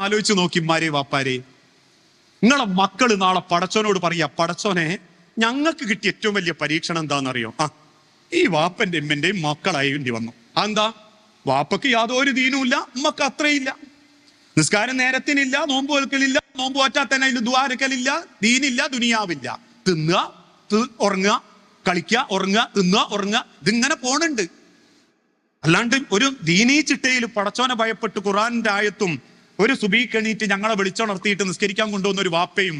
ആലോചിച്ച് നോക്കി മാരെ വാപ്പാരെ. നിങ്ങളെ മക്കൾ നാളെ പടച്ചോനോട് പറയാ പടച്ചോനെ ഞങ്ങൾക്ക് കിട്ടിയ ഏറ്റവും വലിയ പരീക്ഷണം എന്താണെന്നറിയോ? ആ ഈ വാപ്പന്റെ എമ്മന്റെയും മക്കളായി വന്നു. അതെന്താ? വാപ്പക്ക് യാതൊരു ദീനുമില്ല ഉമ്മക്ക് അത്രയില്ല നിസ്കാരം നേരത്തിനില്ല നോമ്പ് വെക്കലില്ല നോമ്പ് പറ്റാത്തന്നെ അതിൽ ദ്വാരക്കലില്ല ദീനില്ല ദുനിയാവില്ല. തിന്നുക ഉറങ്ങുക കളിക്കുക ഉറങ്ങുക തിന്നുക ഉറങ്ങുക ഇതിങ്ങനെ പോണുണ്ട്. അല്ലാണ്ട് ഒരു ദീനീ ചിട്ടയിൽ പടച്ചോനെ ഭയപ്പെട്ട് ഖുറാന്റെ ആയത്തും ഒരു സുബീക്കെണീറ്റ് ഞങ്ങളെ വിളിച്ചുണർത്തിയിട്ട് നിസ്കരിക്കാൻ കൊണ്ടുവന്ന ഒരു വാപ്പയും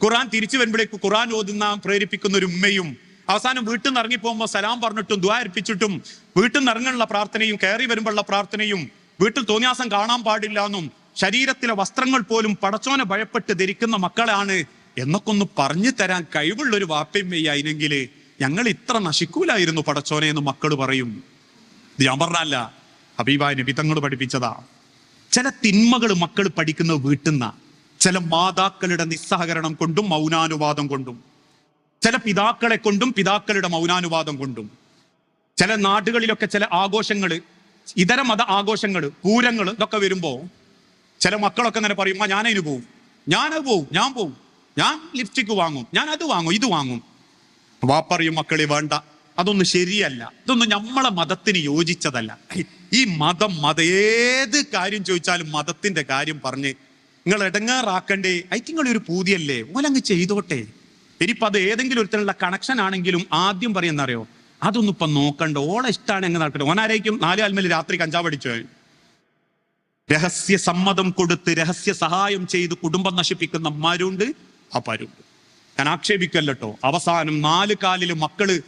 ഖുറാൻ തിരിച്ചു വരുമ്പോഴേക്ക് ഖുറാൻ ഓതുന്ന പ്രേരിപ്പിക്കുന്ന ഒരു ഉമ്മയും അവസാനം വീട്ടിൽ നിന്ന് ഇറങ്ങി പോകുമ്പോൾ സലാം പറഞ്ഞിട്ടും ദ്വാ അർപ്പിച്ചിട്ടും വീട്ടിൽ നിന്ന് ഇറങ്ങാനുള്ള പ്രാർത്ഥനയും കയറി വരുമ്പോഴുള്ള പ്രാർത്ഥനയും വീട്ടിൽ തോന്നിയാസം കാണാൻ പാടില്ല എന്നും ശരീരത്തിലെ വസ്ത്രങ്ങൾ പോലും പടച്ചോനെ ഭയപ്പെട്ട് ധരിക്കുന്ന മക്കളാണ് എന്നൊക്കെ ഒന്ന് പറഞ്ഞു തരാൻ കഴിവുള്ള ഒരു വാപ്പയും മെയ്യായിരുന്നെങ്കിൽ ഞങ്ങൾ ഇത്ര നശിക്കൂലായിരുന്നു പടച്ചോനെ എന്ന് മക്കൾ പറയും. ഇത് ഞാൻ പറഞ്ഞല്ല. ഹബീബായ നബി തങ്ങൾ പഠിപ്പിച്ചതാ. ചില തിന്മകൾ മക്കൾ പഠിക്കുന്നത് വീട്ടുന്ന. ചില മാതാക്കളുടെ നിസ്സഹകരണം കൊണ്ടും മൗനാനുവാദം കൊണ്ടും. ചില പിതാക്കളെ കൊണ്ടും പിതാക്കളുടെ മൗനാനുവാദം കൊണ്ടും. ചില നാടുകളിലൊക്കെ ചില ആഘോഷങ്ങൾ ഇതര മത ആഘോഷങ്ങൾ പൂരങ്ങൾ ഇതൊക്കെ വരുമ്പോ ചില മക്കളൊക്കെ അങ്ങനെ പറയും "ഉമ്മ, ഞാനതിന് പോവും. ഞാനത് പോവും. ഞാൻ പോവും. ഞാൻ ലിപ്സ്റ്റിക് വാങ്ങും. ഞാൻ അത് വാങ്ങും. ഇത് വാങ്ങും. വാപ്പറിയും മക്കളെ വേണ്ട. അതൊന്നും ശരിയല്ല. ഇതൊന്നും നമ്മളെ മതത്തിന് യോജിച്ചതല്ല. ഈ മതം മത ഏത് കാര്യം ചോദിച്ചാലും മതത്തിന്റെ കാര്യം പറഞ്ഞ് നിങ്ങൾ ഇടങ്ങാറാക്കണ്ടേ? നിങ്ങൾ ഒരു പൂതിയല്ലേ? ഓലങ്ങ് ചെയ്തോട്ടെ. ഇനിയിപ്പോ അത് ഏതെങ്കിലും ഒരുത്തരുള്ള കണക്ഷൻ ആണെങ്കിലും ആദ്യം പറയുന്നറിയോ? അതൊന്നും ഇപ്പൊ നോക്കണ്ട. ഓളെ ഇഷ്ടമാണ് എങ്ങനെ നടക്കട്ടെ? ഓനാരായിരിക്കും നാല് ആൽമേൽ രാത്രി കഞ്ചാവ് അടിച്ചു? രഹസ്യ സമ്മതം കൊടുത്ത് രഹസ്യ സഹായം ചെയ്ത് കുടുംബം നശിപ്പിക്കുന്ന അമ്മാരുണ്ട് അപ്പാരുണ്ട് ഞാൻ ആക്ഷേപിക്കല്ലോ അവസാനം നാല് കാലിൽ മക്കൾ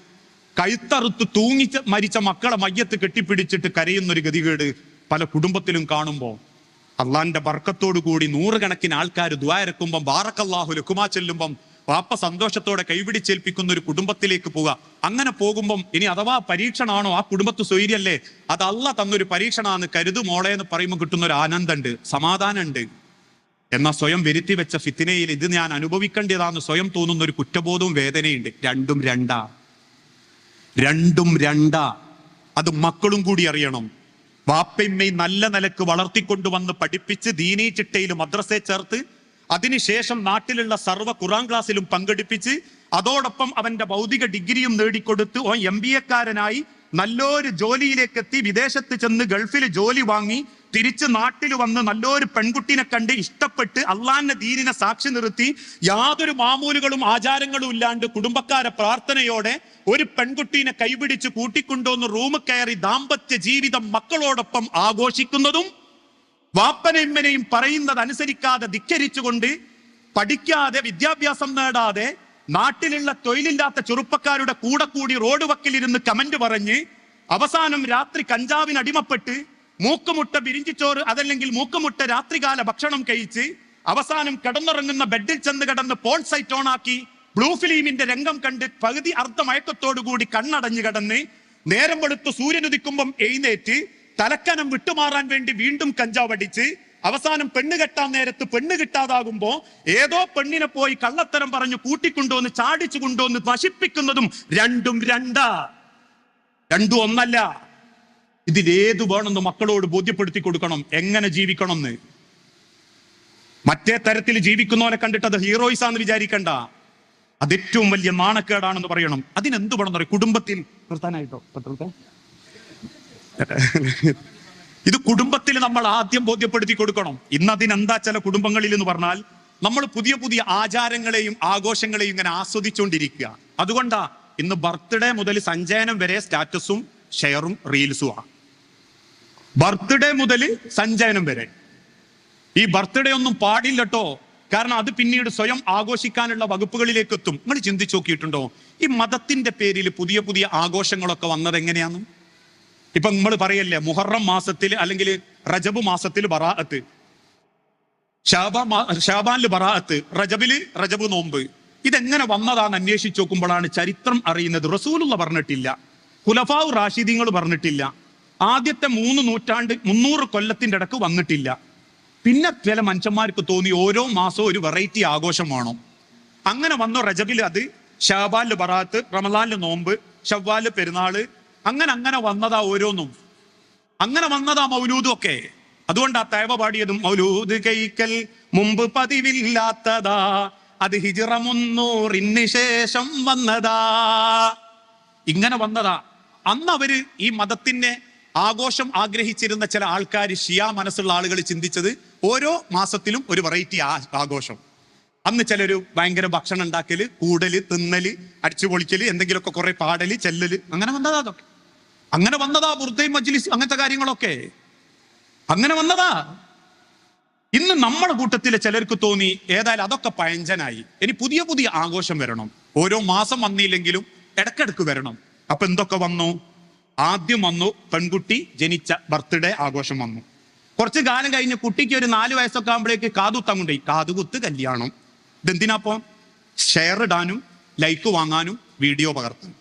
കഴുത്തറുത്ത് തൂങ്ങി മരിച്ച മക്കളെ മയ്യത്ത് കെട്ടിപ്പിടിച്ചിട്ട് കരയുന്നൊരു ഗതികേട് പല കുടുംബത്തിലും കാണുമ്പോൾ അള്ളാന്റെ ബർക്കത്തോടു കൂടി നൂറുകണക്കിന് ആൾക്കാർ ദ്വാരക്കുമ്പം ബാറക്കല്ലാഹു ലക്കുമാ ചെല്ലുമ്പം വാപ്പ സന്തോഷത്തോടെ കൈപിടിച്ചേൽപ്പിക്കുന്ന ഒരു കുടുംബത്തിലേക്ക് പോവുക. അങ്ങനെ പോകുമ്പം ഇനി അഥവാ പരീക്ഷണമാണോ ആ കുടുംബത്ത് സ്വൈര്യല്ലേ? അത് അല്ല തന്നൊരു പരീക്ഷണാന്ന് കരുതു മോളെ എന്ന് പറയുമ്പോൾ കിട്ടുന്ന ഒരു ആനന്ദുണ്ട് സമാധാനമുണ്ട് എന്നാൽ സ്വയം വരുത്തി വെച്ച ഫിത്തിനയിൽ ഇത് ഞാൻ അനുഭവിക്കേണ്ടതാന്ന് സ്വയം തോന്നുന്ന ഒരു കുറ്റബോധവും വേദനയുണ്ട്. രണ്ടും രണ്ടാ. രണ്ടും രണ്ടാ. അത് മക്കളും കൂടി അറിയണം. വാപ്പയമ്മയും നല്ല നിലയ്ക്ക് വളർത്തിക്കൊണ്ടുവന്ന് പഠിപ്പിച്ച് ദീനീ ചിട്ടയിൽ മദ്രസയെ ചേർത്ത് അതിനുശേഷം നാട്ടിലുള്ള സർവ ഖുറാൻ ക്ലാസ്സിലും പങ്കെടുപ്പിച്ച് അതോടൊപ്പം അവന്റെ ഭൗതിക ഡിഗ്രിയും നേടിക്കൊടുത്ത് ഓൻ എം ബി എക്കാരനായി നല്ലൊരു ജോലിയിലേക്ക് എത്തി വിദേശത്ത് ചെന്ന് ഗൾഫിൽ ജോലി വാങ്ങി തിരിച്ച് നാട്ടിൽ വന്ന് നല്ലൊരു പെൺകുട്ടിനെ കണ്ട് ഇഷ്ടപ്പെട്ട് അള്ളാന്റെ ദീനിനെ സാക്ഷി നിർത്തി യാതൊരു മാമൂലുകളും ആചാരങ്ങളും ഇല്ലാണ്ട് കുടുംബക്കാരെ പ്രാർത്ഥനയോടെ ഒരു പെൺകുട്ടീനെ കൈപിടിച്ച് കൂട്ടിക്കൊണ്ടുവന്ന് റൂമ് കയറി ദാമ്പത്യ ജീവിതം മക്കളോടൊപ്പം ആഘോഷിക്കുന്നതും വാപ്പനെമ്മനെയും പറയുന്നത് അനുസരിക്കാതെ ധിക്കരിച്ചുകൊണ്ട് പഠിക്കാതെ വിദ്യാഭ്യാസം നേടാതെ നാട്ടിലുള്ള തൊഴിലില്ലാത്ത ചെറുപ്പക്കാരുടെ കൂടെ കൂടി റോഡ് വക്കിലിരുന്ന് കമന്റ് പറഞ്ഞ് അവസാനം രാത്രി കഞ്ചാവിന് അടിമപ്പെട്ട് മൂക്കുമുട്ട ബിരിഞ്ചിച്ചോറ് അതല്ലെങ്കിൽ മൂക്കുമുട്ട രാത്രികാല ഭക്ഷണം കഴിച്ച് അവസാനം കിടന്നുറങ്ങുന്ന ബെഡിൽ ചെന്ന് കിടന്ന് പോൺ സൈറ്റ് ഓണാക്കി ബ്ലൂ ഫിലിമിന്റെ രംഗം കണ്ട് പകുതി അർദ്ധമയക്കത്തോടുകൂടി കണ്ണടഞ്ഞു കിടന്ന് നേരം വെളുത്ത് സൂര്യനുദിക്കുമ്പം എഴുന്നേറ്റ് തലക്കനം വിട്ടുമാറാൻ വേണ്ടി വീണ്ടും കഞ്ചാവ് അടിച്ച് അവസാനം പെണ്ണ് കെട്ടാൻ നേരത്ത് പെണ്ണ് കിട്ടാതാകുമ്പോ ഏതോ പെണ്ണിനെ പോയി കള്ളത്തരം പറഞ്ഞു കൂട്ടിക്കൊണ്ടുവന്ന് ചാടിച്ചു കൊണ്ടുവന്ന് നശിപ്പിക്കുന്നതും രണ്ടും രണ്ടാ. രണ്ടും ഒന്നല്ല. ഇതിലേത് വേണമെന്ന് മക്കളോട് ബോധ്യപ്പെടുത്തി കൊടുക്കണം. എങ്ങനെ ജീവിക്കണം എന്ന് മറ്റേ തരത്തിൽ ജീവിക്കുന്നവനെ കണ്ടിട്ട് അത് ഹീറോയിസ് ആണെന്ന് വിചാരിക്കണ്ട. അത് ഏറ്റവും വലിയ നാണക്കേടാണെന്ന് പറയണം. അതിനെന്ത് വേണം പറയും കുടുംബത്തിൽ നിർത്താനായിട്ടോ ഇത് കുടുംബത്തിൽ നമ്മൾ ആദ്യം ബോധ്യപ്പെടുത്തി കൊടുക്കണം. ഇന്ന് അതിനെന്താ ചില കുടുംബങ്ങളിൽ എന്ന് പറഞ്ഞാൽ നമ്മൾ പുതിയ പുതിയ ആചാരങ്ങളെയും ആഘോഷങ്ങളെയും ഇങ്ങനെ ആസ്വദിച്ചുകൊണ്ടിരിക്കുക അതുകൊണ്ടാ ഇന്ന് ബർത്ത്ഡേ മുതൽ സഞ്ചയനം വരെ സ്റ്റാറ്റസും ഷെയറും റീൽസും ആണ് ബർത്ത്ഡേ മുതൽ സഞ്ചയനം വരെ. ഈ ബർത്ത്ഡേ ഒന്നും പാടില്ലട്ടോ. കാരണം അത് പിന്നീട് സ്വയം ആഘോഷിക്കാനുള്ള വകുപ്പുകളിലേക്ക് എത്തും നിങ്ങൾ ചിന്തിച്ചു നോക്കിയിട്ടുണ്ടോ? ഈ മതത്തിന്റെ പേരിൽ പുതിയ പുതിയ ആഘോഷങ്ങളൊക്കെ വന്നത് എങ്ങനെയാന്ന് ഇപ്പൊ നമ്മൾ പറയല്ലേ മുഹറം മാസത്തിൽ അല്ലെങ്കിൽ റജബ് മാസത്തിൽ ബറാഅത്ത്. ഷാബാ ഷാബാനിൽ ബറാഅത്ത് റജബിൽ റജബ് നോമ്പ്. ഇതെങ്ങനെ വന്നതാന്ന് അന്വേഷിച്ച് നോക്കുമ്പോഴാണ് ചരിത്രം അറിയുന്നത്. റസൂലുള്ള പറഞ്ഞിട്ടില്ല. ഖുലഫാവ് റാഷിദീങ്ങൾ പറഞ്ഞിട്ടില്ല. ആദ്യത്തെ മൂന്ന് നൂറ്റാണ്ട് മുന്നൂറ് കൊല്ലത്തിന്റെ ഇടയ്ക്ക് വന്നിട്ടില്ല. പിന്നെ ചില മനുഷ്യന്മാർക്ക് തോന്നി ഓരോ മാസവും ഒരു വെറൈറ്റി ആഘോഷം വേണം. അങ്ങനെ വന്നോ റജബിൽ അത് ഷാബാലിൽ ബറാത്ത് റമലാലിൽ നോമ്പ് ഷവ്വാൽ പെരുന്നാൾ അങ്ങനെ അങ്ങനെ വന്നതാ ഓരോന്നും. അങ്ങനെ വന്നതാ മൗലൂദും ഒക്കെ. അതുകൊണ്ട് ആ തേവ പാടിയതും മൗലൂദ് കൈക്കൽ മുമ്പ് പതിവില്ലാത്തതാ. അത് ഹിജിറ മുന്നൂറിന് ശേഷം വന്നതാ. ഇങ്ങനെ വന്നതാ. അന്ന് അവർ ഈ മതത്തിന്റെ ആഘോഷം ആഗ്രഹിച്ചിരുന്ന ചില ആൾക്കാർ ഷിയ മനസ്സുള്ള ആളുകൾ ചിന്തിച്ചത് ഓരോ മാസത്തിലും ഒരു വെറൈറ്റി ആഘോഷം. അന്ന് ചിലര് ഭയങ്കര ഭക്ഷണം ഉണ്ടാക്കൽ കൂടൽ തിന്നൽ അടിച്ചു പൊളിക്കൽ എന്തെങ്കിലുമൊക്കെ കുറെ പാടൽ ചെല്ലല് അങ്ങനെ വന്നതാ അതൊക്കെ. അങ്ങനെ വന്നതാ ബുർദൈ മജ്ലിസ് അങ്ങനത്തെ കാര്യങ്ങളൊക്കെ. അങ്ങനെ വന്നതാ. ഇന്ന് നമ്മുടെ കൂട്ടത്തിലെ ചിലർക്ക് തോന്നി ഏതായാലും അതൊക്കെ പഴഞ്ചനായി. ഇനി പുതിയ പുതിയ ആഘോഷം വരണം. ഓരോ മാസം വന്നില്ലെങ്കിലും ഇടക്കിടക്ക് വരണം. അപ്പൊ എന്തൊക്കെ വന്നു? ആദ്യം വന്നു പെൺകുട്ടി ജനിച്ച ബർത്ത്ഡേ ആഘോഷം വന്നു. കുറച്ച് കാലം കഴിഞ്ഞ് കുട്ടിക്ക് ഒരു നാല് വയസ്സൊക്കെ ആകുമ്പോഴേക്ക് കാതുത്താൻ കൊണ്ടുപോയി കാതുകുത്ത് കല്യാണം. ഇതെന്തിനാപ്പോ ഷെയർ ഇടാനും ലൈക്ക് വാങ്ങാനും വീഡിയോ പകർത്താനും.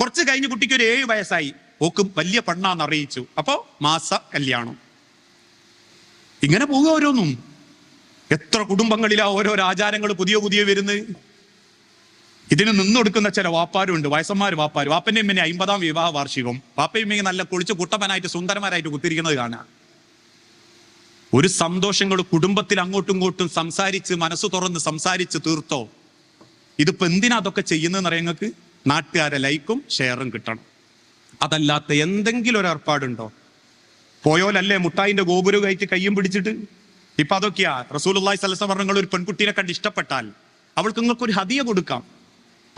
കുറച്ച് കഴിഞ്ഞ് കുട്ടിക്ക് ഒരു ഏഴ് വയസ്സായി. ഓക്ക് വലിയ പെണ്ണാന്ന് അറിയിച്ചു. അപ്പോ മാസ കല്യാണം. ഇങ്ങനെ പോകുക ഓരോന്നും. എത്ര കുടുംബങ്ങളിലാ ഓരോ ആചാരങ്ങൾ പുതിയ പുതിയ വരുന്നത്? ഇതിന് നിന്നൊടുക്കുന്ന ചില വാപ്പാരുണ്ട്. വയസ്സന്മാർ വാപ്പാർ വാപ്പന്റെ ഉമ്മനെ അമ്പതാം വിവാഹ വാർഷികം. വാപ്പയും ഇങ്ങനെ നല്ല കുളിച്ച് കുട്ടപ്പനായിട്ട് സുന്ദരമാരായിട്ട് കുത്തിരിക്കുന്നത് കാണാം. ഒരു സന്തോഷങ്ങൾ കുടുംബത്തിൽ അങ്ങോട്ടും ഇങ്ങോട്ടും സംസാരിച്ച് മനസ്സ് തുറന്ന് സംസാരിച്ച് തീർത്തോ? ഇതിപ്പോ എന്തിനാ അതൊക്കെ ചെയ്യുന്നതെന്ന് അറിയാം നിങ്ങൾക്ക്? നാട്ടുകാരെ ലൈക്കും ഷെയറും കിട്ടണം. അതല്ലാത്ത എന്തെങ്കിലും ഒരു ഏർപ്പാടുണ്ടോ? പോയോലല്ലേ മുട്ടായിന്റെ ഗോപുരം കയറ്റി കയ്യും പിടിച്ചിട്ട്? ഇപ്പൊ അതൊക്കെയാ. റസൂലുള്ളാഹി സ്വലസം പറഞ്ഞ ഒരു പെൺകുട്ടിയെ കണ്ട് ഇഷ്ടപ്പെട്ടാൽ അവൾക്ക് നിങ്ങൾക്ക് ഒരു ഹദിയ കൊടുക്കാം.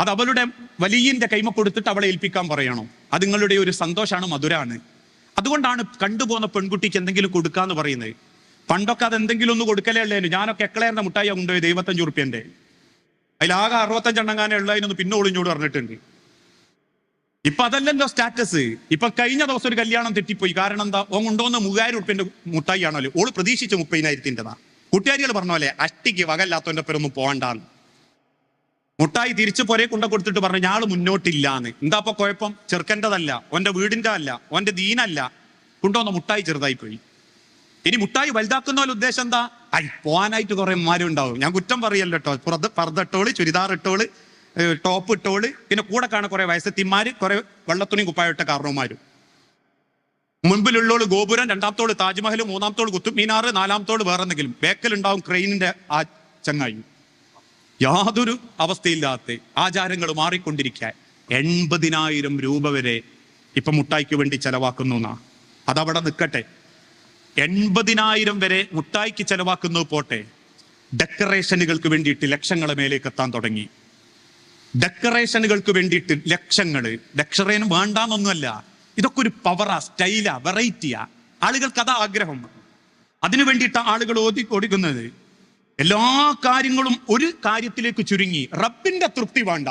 അത് അവളുടെ വലിയന്റെ കൈമ കൊടുത്തിട്ട് അവളെ ഏൽപ്പിക്കാൻ പറയണം? അത് നിങ്ങളുടെ ഒരു സന്തോഷമാണ് മധുരാണ്. അതുകൊണ്ടാണ് കണ്ടുപോകുന്ന പെൺകുട്ടിക്ക് എന്തെങ്കിലും കൊടുക്കാന്ന് പറയുന്നത്. പണ്ടൊക്കെ അത് എന്തെങ്കിലും ഒന്ന് കൊടുക്കലേ ഉള്ളേനു ഞാനൊക്കെ എക്കളേറിന്റെ മുട്ടായി കൊണ്ടുപോയി ദൈവത്തഞ്ച് ഉറുപ്പ്യന്റെ അതിലാകെ അറുപത്തഞ്ചെണ്ണങ്ങാനെ ഉള്ളതിനൊന്ന് പിന്നെ ഒളിഞ്ഞോട് പറഞ്ഞിട്ടുണ്ട്. ഇപ്പൊ അതല്ലല്ലോ സ്റ്റാറ്റസ്. ഇപ്പൊ കഴിഞ്ഞ ദിവസം ഒരു കല്യാണം തെറ്റിപ്പോയി. കാരണം എന്താ? ഓ കൊണ്ടുവന്ന മൂവായിരം ഉറുപ്പ്യന്റെ മുട്ടായി ആണല്ലോ. ഓൾ പ്രതീക്ഷിച്ച മുപ്പതിനായിരത്തിന്റെതാ. കൂട്ടുകാരികൾ പറഞ്ഞ പോലെ അഷ്ടിക്ക് വകല്ലാത്തവന്റെ പേരൊന്നും പോകണ്ടാന്ന് മുട്ടായി തിരിച്ചു പൊരേ കൊണ്ട കൊടുത്തിട്ട് പറഞ്ഞു ഞാൾ മുന്നോട്ടില്ലാന്ന്. എന്താ അപ്പൊ കുഴപ്പം? ചെറുക്കന്റെതല്ല ഓന്റെ വീടിന്റെ അല്ല ഓന്റെ ദീനല്ല. കൊണ്ടുവന്ന മുട്ടായി ചെറുതായി പോയി. ഇനി മുട്ടായി വലുതാക്കുന്ന പോലെ ഉദ്ദേശം എന്താ? ഐ പോവാനായിട്ട് കുറെ മാരും ഉണ്ടാവും. ഞാൻ കുറ്റം പറയല്ലോ കേട്ടോ പുറത്ത് പർദ്ദട്ടോൾ ചുരിദാർ ഇട്ടോൾ ടോപ്പ് ഇട്ടോൾ. പിന്നെ കൂടെ കാണാൻ കുറെ വയസ്സത്തിമാര് കുറെ വെള്ളത്തുണി കുപ്പായിട്ട കാരണവന്മാരും. മുൻപിലുള്ളോൾ ഗോപുരം രണ്ടാമത്തോൾ താജ്മഹൽ മൂന്നാമത്തോൾ കുത്തുബ് നാലാമത്തോട് നാലാമത്തോൾ വേറെ എന്തെങ്കിലും ബേക്കലുണ്ടാവും ക്രെയിനിന്റെ ആ ചങ്ങായി. യാതൊരു അവസ്ഥയില്ലാത്ത ആചാരങ്ങൾ മാറിക്കൊണ്ടിരിക്കാൻ എൺപതിനായിരം രൂപ വരെ ഇപ്പൊ മുട്ടായിക്ക് വേണ്ടി ചെലവാക്കുന്നു എന്നാ. അതവിടെ നിൽക്കട്ടെ. എൺപതിനായിരം വരെ മുട്ടായിക്ക് ചെലവാക്കുന്നത് പോട്ടെ. ഡെക്കറേഷനുകൾക്ക് വേണ്ടിയിട്ട് ലക്ഷങ്ങളെ മേലേക്ക് എത്താൻ തുടങ്ങി. ഡെക്കറേഷനുകൾക്ക് വേണ്ടിയിട്ട് ലക്ഷങ്ങൾ ഡെക്കറേനും വേണ്ടാന്നൊന്നുമല്ല. ഇതൊക്കെ ഒരു പവറാ സ്റ്റൈലാ വെറൈറ്റിയാ ആളുകൾക്ക് അതാ ആഗ്രഹം. അതിനു വേണ്ടിയിട്ടാണ് ആളുകൾ ഓതി കൊടുക്കുന്നത് എല്ലാ കാര്യങ്ങളും ഒരു കാര്യത്തിലേക്ക് ചുരുങ്ങി. റബ്ബിന്റെ തൃപ്തി വേണ്ട.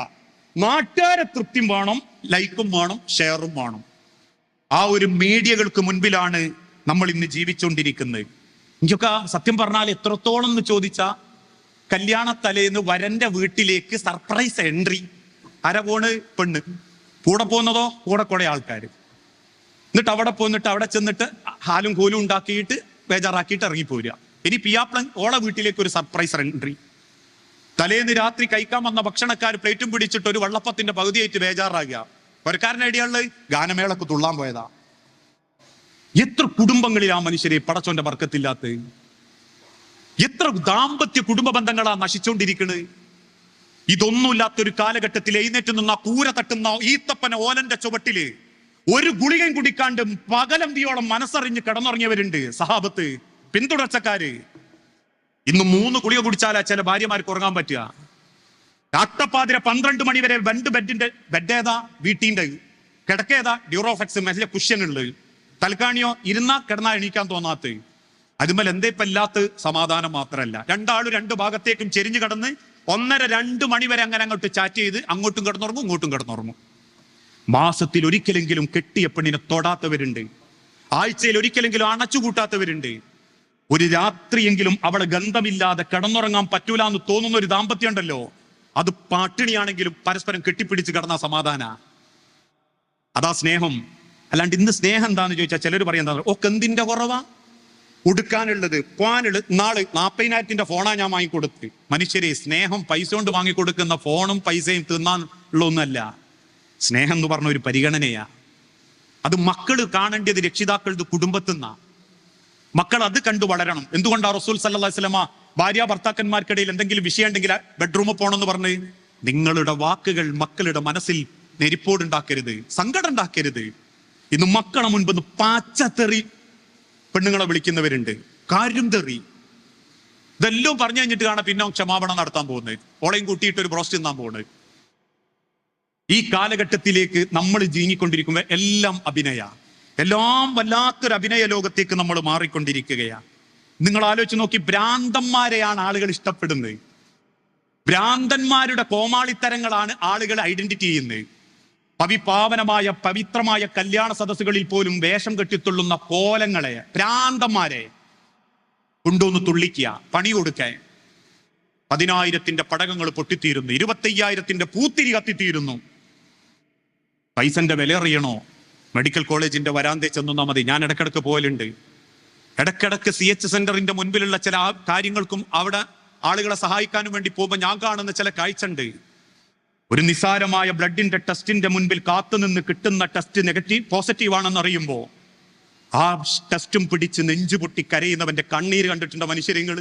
നാട്ടുകാരെ തൃപ്തി വേണം ലൈക്കും വേണം ഷെയറും വേണം. ആ ഒരു മീഡിയകൾക്ക് മുൻപിലാണ് നമ്മൾ ഇന്ന് ജീവിച്ചുകൊണ്ടിരിക്കുന്നത്. എനിക്കൊക്കെ സത്യം പറഞ്ഞാൽ എത്രത്തോളം എന്ന് ചോദിച്ചാ കല്യാണ തലേന്ന് വരന്റെ വീട്ടിലേക്ക് സർപ്രൈസ് എൻട്രി. അര പോണ്? പെണ്ണ്. കൂടെ പോകുന്നതോ? കൂടെ കുറെ ആൾക്കാർ എന്നിട്ട് അവിടെ പോന്നിട്ട് അവിടെ ചെന്നിട്ട് ഹാലും കോലും ഉണ്ടാക്കിയിട്ട് ബേജാറാക്കിയിട്ട് ഇറങ്ങിപ്പോരുക ഇനി പിയാപ്ലൻ ഓള വീട്ടിലേക്ക് ഒരു സർപ്രൈസ് എൻട്രി തലേന്ന് രാത്രി കഴിക്കാൻ വന്ന ഭക്ഷണക്കാർ പ്ലേറ്റും പിടിച്ചിട്ട് ഒരു വള്ളപ്പത്തിന്റെ പകുതിയായിട്ട് ബേജാറാകുക. പുരക്കാരന്റെ ഐഡിയുള്ളത് ഗാനമേളക്ക് തുള്ളാൻ പോയതാ. എത്ര കുടുംബങ്ങളിൽ ആ മനുഷ്യരെ പടച്ചോന്റെ വർക്കത്തില്ലാത്ത? എത്ര ദാമ്പത്യ കുടുംബ ബന്ധങ്ങളാ നശിച്ചുകൊണ്ടിരിക്കുന്നത് ഇതൊന്നുമില്ലാത്ത ഒരു കാലഘട്ടത്തിൽ എഴുന്നേറ്റ് നിന്ന കൂര തട്ടുന്ന ഈത്തപ്പന ഓലന്റെ ചുവട്ടിൽ ഒരു ഗുളികയും കുടിക്കാണ്ട് പകലന്തിയോളം മനസ്സറിഞ്ഞ് കിടന്നുറങ്ങിയവരുണ്ട്. സഹാബത്ത് പിന്തുടർച്ചക്കാര്. ഇന്ന് മൂന്ന് കുളിക കുടിച്ചാലാ ചില ഭാര്യമാർക്ക് ഉറങ്ങാൻ പറ്റുക. രാത്തപ്പാതിര പന്ത്രണ്ട് മണി വരെ രണ്ട് ബെഡിന്റെ ബെഡ് ഏതാ വീട്ടിന്റെ കിടക്കേതാ ഡ്യൂറോഫെക്സ് മെല്ലെ കുഷ്യൻ ഉള്ളത് തൽക്കാണിയോ ഇരുന്നാ കിടന്നാ എണീക്കാൻ തോന്നാത്ത. അതുമല്ല എന്തേ ഇപ്പൊ ഇല്ലാത്ത സമാധാനം മാത്രമല്ല. രണ്ടാളും രണ്ട് ഭാഗത്തേക്കും ചെരിഞ്ഞു കടന്ന് ഒന്നര രണ്ട് മണി വരെ അങ്ങനെ അങ്ങോട്ട് ചാറ്റ് ചെയ്ത് അങ്ങോട്ടും കിടന്നുറങ്ങും ഇങ്ങോട്ടും കിടന്നുറങ്ങും. മാസത്തിൽ ഒരിക്കലെങ്കിലും കെട്ടിയ പെണ്ണിനെ തൊടാത്തവരുണ്ട്. ആഴ്ചയിൽ ഒരിക്കലെങ്കിലും അണച്ചു കൂട്ടാത്തവരുണ്ട് ഒരു രാത്രിയെങ്കിലും അവളെ ഗന്ധമില്ലാതെ കിടന്നുറങ്ങാൻ പറ്റൂല എന്ന് തോന്നുന്ന ഒരു ദാമ്പത്യം ഉണ്ടല്ലോ അത് പാട്ടിണിയാണെങ്കിലും പരസ്പരം കെട്ടിപ്പിടിച്ച് കിടന്ന സമാധാന. അതാ സ്നേഹം. അല്ലാണ്ട് ഇന്ന് സ്നേഹം എന്താന്ന് ചോദിച്ചാൽ ചിലർ പറയാൻ ഒക്കെ എന്തിന്റെ കുറവാ? ഉടുക്കാനുള്ളത് പോകാനുള്ളത് നാൾ നാപ്പതിനായിരത്തിന്റെ ഫോണാ ഞാൻ വാങ്ങിക്കൊടുത്ത്. മനുഷ്യരെ സ്നേഹം പൈസ കൊണ്ട് വാങ്ങിക്കൊടുക്കുന്ന ഫോണും പൈസയും തിന്നാൻ ഉള്ള ഒന്നല്ല സ്നേഹം എന്ന് പറഞ്ഞ ഒരു പരിഗണനയാ. അത് മക്കൾ കാണേണ്ടത് രക്ഷിതാക്കളുടെ കുടുംബത്തിൽ നിന്നാ മക്കൾ അത് കണ്ടു വളരണം. എന്തുകൊണ്ടാ റസൂൽ സല്ലാസ്ലമ ഭാര്യ ഭർത്താക്കന്മാർക്കിടയിൽ എന്തെങ്കിലും വിഷയം ഉണ്ടെങ്കിൽ ബെഡ്റൂമിൽ പോകണമെന്ന് പറഞ്ഞ് നിങ്ങളുടെ വാക്കുകൾ മക്കളുടെ മനസ്സിൽ നെരിപ്പോടുണ്ടാക്കരുത് സങ്കടം ഉണ്ടാക്കരുത്. ഇന്ന് മക്കളെ മുൻപ് പാച്ചത്തെറി പെണ്ണുങ്ങളെ വിളിക്കുന്നവരുണ്ട്. കാര്യം തെറി. ഇതെല്ലാം പറഞ്ഞു കഴിഞ്ഞിട്ട് കാണാം പിന്നെ ക്ഷമാപണം നടത്താൻ പോകുന്നത്. ഓളയും കൂട്ടിയിട്ട് ഒരു ബ്രോസ്റ്റ് തിന്നാൻ പോകുന്നത്. ഈ കാലഘട്ടത്തിലേക്ക് നമ്മൾ ജീങ്ങിക്കൊണ്ടിരിക്കുമ്പോൾ എല്ലാം അഭിനയ. എല്ലാം വല്ലാത്തൊരു അഭിനയ ലോകത്തേക്ക് നമ്മൾ മാറിക്കൊണ്ടിരിക്കുകയാണ്. നിങ്ങൾ ആലോചിച്ച് നോക്കി ഭ്രാന്തന്മാരെയാണ് ആളുകൾ ഇഷ്ടപ്പെടുന്നത്. ഭ്രാന്തന്മാരുടെ കോമാളിത്തരങ്ങളാണ് ആളുകൾ ഐഡന്റിറ്റി ചെയ്യുന്നത്. പവിപാവനമായ പവിത്രമായ കല്യാണ സദസ്സുകളിൽ പോലും വേഷം കെട്ടിത്തുള്ളുന്ന കോലങ്ങളെ ഭ്രാന്തന്മാരെ കൊണ്ടുവന്ന് തുള്ളിക്കുക പണി കൊടുക്കാൻ. പതിനായിരത്തിന്റെ പടകങ്ങൾ പൊട്ടിത്തീരുന്നു ഇരുപത്തയ്യായിരത്തിന്റെ പൂത്തിരി കത്തിത്തീരുന്നു. പൈസന്റെ വില അറിയണോ? മെഡിക്കൽ കോളേജിന്റെ വരാന്തേ ചെന്നാ മതി. ഞാൻ ഇടക്കിടക്ക് പോകലുണ്ട് ഇടക്കിടക്ക് സി എച്ച് സെന്ററിന്റെ മുൻപിലുള്ള ചില കാര്യങ്ങൾക്കും അവിടെ ആളുകളെ സഹായിക്കാനും വേണ്ടി പോകുമ്പോൾ ഞാൻ കാണുന്ന ചില കാഴ്ച ഉണ്ട് ഒരു നിസാരമായ ബ്ലഡിന്റെ ടെസ്റ്റിന്റെ മുൻപിൽ കാത്തുനിന്ന് കിട്ടുന്ന ടെസ്റ്റ് നെഗറ്റീവ് പോസിറ്റീവ് ആണെന്ന് അറിയുമ്പോൾ ആ ടെസ്റ്റും പിടിച്ച് നെഞ്ചു പൊട്ടി കരയുന്നവന്റെ കണ്ണീര് കണ്ടിട്ടുണ്ട് മനുഷ്യരിങ്ങൾ?